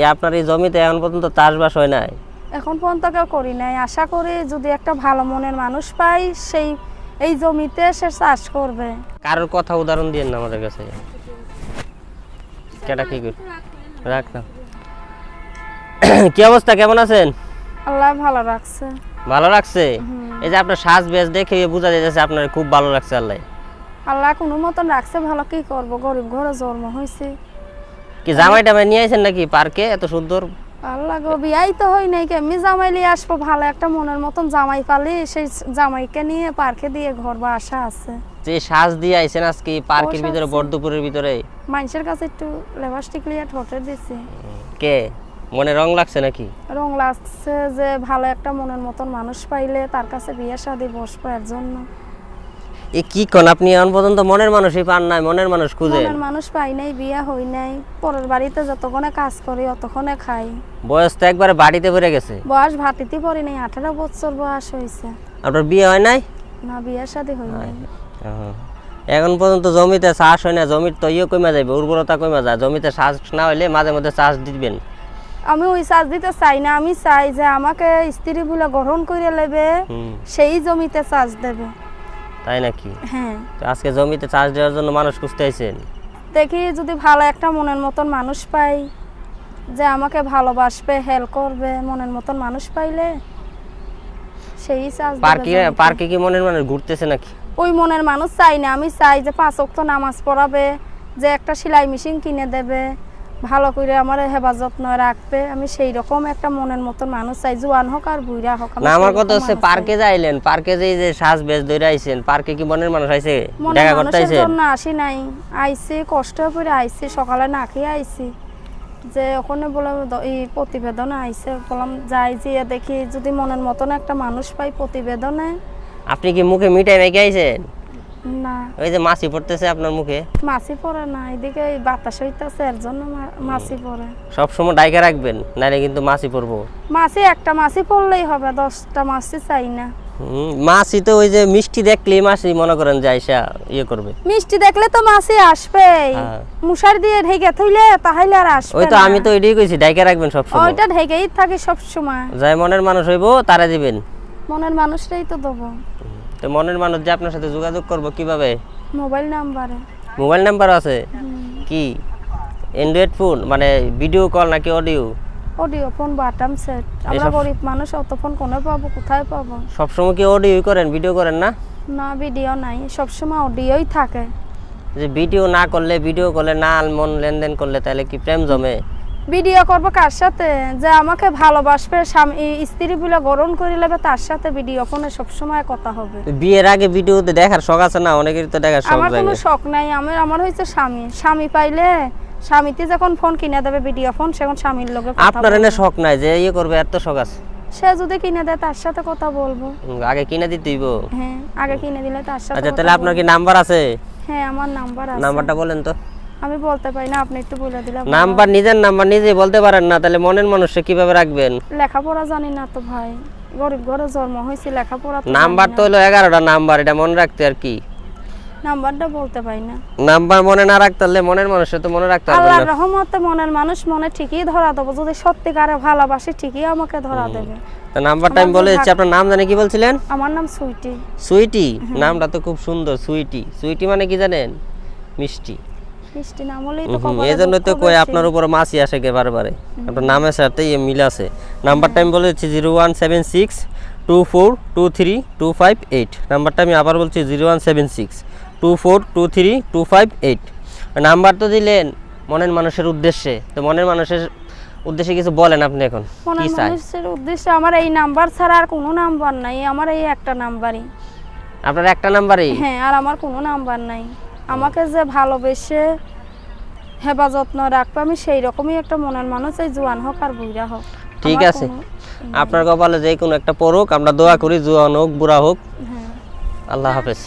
এ আপনার এই জমিতে এখন পর্যন্ত চাষবাস হয় নাই? এখন পর্যন্ত কেউ করি নাই। আশা করি যদি একটা ভালো মনের মানুষ পাই সেই এই জমিতে সে চাষ করবে। কারোর কথা উদাহরণ দিয়ে না আমাদের কাছে। কেটা কি করি রাখ না। কি অবস্থা? কেমন আছেন? আল্লাহ ভালো রাখছে। ভালো লাগছে এই যে আপনার সাজ বেশ দেখে বোঝা যাচ্ছে আপনার খুব ভালো লাগছে আল্লাহ। আল্লাহ কোনো মতন রাখছে ভালো কি করব? গরিব ঘরে জন্ম হয়েছে কি জামাই টামাই নিয়ে আইছেন নাকি পার্কে? এত সুন্দর। আল্লাহ গো বিয়াই তো হয় নাই কেমনি জামাই নিয়ে আসব ভালো একটা মনের মতন জামাই পালি সেই জামাইকে নিয়ে পার্কে দিয়ে ঘর বা আশা আছে। যে সাজ দিয়ে আইছেন আজকে পার্কের ভিতরে আছে। বর্ধপুরের ভিতরে? মানুষের কাছে একটু লেবাসটিক লিয়ে ঠোঁটে দিছি। কে? মনে রং লাগছে নাকি? রং লাগছে যে ভালো একটা মনের মতন মানুষ পাইলে তার কাছে বিয়ে শাদি বসবো এর জন্য। এ কি কোন? আপনি এখন পর্যন্ত মনের মানুষই পান নাই মনের মানুষ খুঁজে। মনের মানুষ পাই নাই বিয়ে হই নাই। পরের বাড়িতে যতক্ষণে কাজ করি অতক্ষণে খাই। বয়স তো একবারে বাড়িতে ভরে গেছে। বয়স ভাতিতে পড়ি নাই আঠারো বছর বয়স হয়েছে। আপনার বিয়ে হয় নাই? না বিয়ে শাদি হই নাই। এখন পর্যন্ত জমিতে চাষ হয় না জমির তো ইয়ে কমে যাবে উর্বরতা কমে যায়। জমিতে চাষ না হলে মাঝে মধ্যে চাষ দিবেন। আমি ওই চাষ দিতে চাই না আমি চাই যে আমাকে স্ত্রী বলে গ্রহণ করে নেবে সেই জমিতে চাষ দেবে। তাই নাকি? হ্যাঁ। আজকে জমিতে চাষ দেওয়ার জন্য মানুষ খুঁজতে আইছেন? দেখি যদি ভালো একটা মনের মতন মানুষ পাই যে আমাকে ভালোবাসবে হেল্প করবে মনের মতন মানুষ পাইলে সেই চাষ পার্কে পার্কে কি মনের মানুষ ঘুরতেছে নাকি? ওই মনের মানুষ চাই না। আমি চাই যে পাঁচ অক্ত নামাজ পড়াবে যে একটা সেলাই মেশিন কিনে দেবে ভালো করে আমার হেফাজত নয় রাখবে। আমি সেই রকম একটা মনের মতন মানুষ চাই জোয়ান হোক আর বুড়া হোক না আমার কথা হচ্ছে পার্কে যাইলেন পার্কে যে যে শ্বাস বেশ ধরে আইছেন পার্কে কি মনের মানুষ আইছে? দেখা করতে মানুষের আইছেন? জন্য আসি নাই। আইসি কষ্ট করে আইসি সকালে না খেয়ে আইসি যে ওখানে বলে এই প্রতিবেদন আইছে। বললাম যাই যে দেখি। যদি মনের মতন একটা মানুষ পাই প্রতিবেদনে। আপনি কি মুখে মিঠাই মেখে আইছেন? না। ওই যে মাছি পড়তেছে আপনার মুখে? মাছি পড়ে না এদিকে বাতাস হইতেছে এর জন্য মাছি পড়ে। সব সময় ডাইকা রাখবেন নাহলে কিন্তু মাছি পড়ব। মাছি একটা মাছি পড়লেই হবে দশটা মাছি চাই না। মাছি তো ওই যে মিষ্টি দেখলেই মাছি মনে করেন যে আইসা ইয়ে করবে। মিষ্টি দেখলে তো মাছি আসবে হ্যাঁ। মুশার দিয়ে ঢেকে থইলে তাহলে আর আসবে ওই তো আমি তো এটাই কইছি ডাইকা রাখবেন সব সময় ওইটা ঢেকেই থাকি সব সময় যাই মনের মানুষ হইব তারা দিবেন। মনের মানুষটাই তো দেবো। তো মনের মানুষ যে আপনার সাথে যোগাযোগ করব কীভাবে? মোবাইল নাম্বারে। মোবাইল নাম্বার আছে? কি? অ্যান্ড্রয়েড ফোন মানে ভিডিও কল নাকি audio audio phone button set আমরা গরিব মানুষ অত ফোন কোনে পাবো? কোথায় পাবো? সবসময় কি অডিও করেন ভিডিও করেন না? না ভিডিও নাই। সবসময় অডিওই থাকে। যে ভিডিও না করলে ভিডিও করলে না মন লেনদেন করলে তাহলে কি প্রেম জমে? ভিডিও করব কার সাথে? যে আমাকে ভালোবাসবে স্বামী স্ত্রী বলে গ্রহণ করে নেবে তার সাথে ভিডিও ফোনে সবসময় কথা হবে। বিয়ের আগে ভিডিওতে দেখার শখ আছে না? অনেকেরই তো দেখার শখ আমার কোনো শখ নাই। আমার আমার হয়েছে স্বামী। স্বামী পাইলে স্বামীতে যখন ফোন কিনে দেবে ভিডিও ফোন সেখন স্বামীর লোকে কথা আপনার এনে শখ নাই যে ইয়ে করবে এত শখ আছে। সে যদি কিনে দেয় তার সাথে কথা বলব। হুম, আগে কিনে দিতে হইব হ্যাঁ আগে কিনে দিলে তার সাথে আচ্ছা কথা তাহলে আপনার বলব। কি নাম্বার আছে? হ্যাঁ আমার নাম্বার আছে। নাম্বারটা বলেন তো। আমি বলতে পারি না আপনি একটু বলে দিলে নাম্বার নিজের নাম্বার নিজে বলতে পারেন না তাহলে মনের মানুষে কীভাবে রাখবেন? লেখাপড়া জানি না তো ভাই গরিব ঘরে জন্ম হয়েছে লেখাপড়া নাম্বার তো হলো এগারোটা নাম্বার এটা মনে রাখতে আর কি? নাম্বারটা বলতে পারি না। নাম্বার মনে না রাখতে পারলে মনের মানুষে তো মনে রাখতে আল্লাহর না। রহমতে মনের মানুষ মনে ঠিকই ধরা দেবো যদি সত্যিকারে ভালোবাসি ঠিকই আমাকে ধরা দেবে। তো নাম্বারটা আমি বলে দিচ্ছি আপনার নাম জানি কি বলছিলেন? আমার নাম সুইটি। সুইটি? নামটা তো খুব সুন্দর সুইটি। সুইটি মানে কি জানেন? মিষ্টি। তো কপালে তো কই আপনার উপর মাছি আসে কে বারবারে। আপনার নামের সাথে ইয়ে মিল আছে। নাম্বারটা আমি বলে দিচ্ছি zero one seven six two four two three two five eight. নাম্বারটা আমি আবার বলছি zero one seven six two four two three two five eight. Number তো দিলেন মনের মানুষের উদ্দেশ্যে। তো মনের মানুষের উদ্দেশ্যে কিছু বলেন আপনি এখন কি চাই মানুষের উদ্দেশ্যে আমার এই নাম্বার ছাড়া আর কোনো নাম্বার নাই আমার এই একটা নাম্বারই। আপনার একটা নাম্বারই? হ্যাঁ আর আমার কোনো নাম্বার নাই। আমাকে যে ভালোবেসে হেফাজত যত্ন রাখব আমি সেই রকমই একটা মনের মানুষ এই জোয়ান হোক আর বুড়া হোক। ঠিক আছে। আপনার কপালে যে কোনো একটা পড়ুক আমরা দোয়া করি জোয়ান হোক বুড়া হোক। হ্যাঁ। আল্লাহ হাফেজ।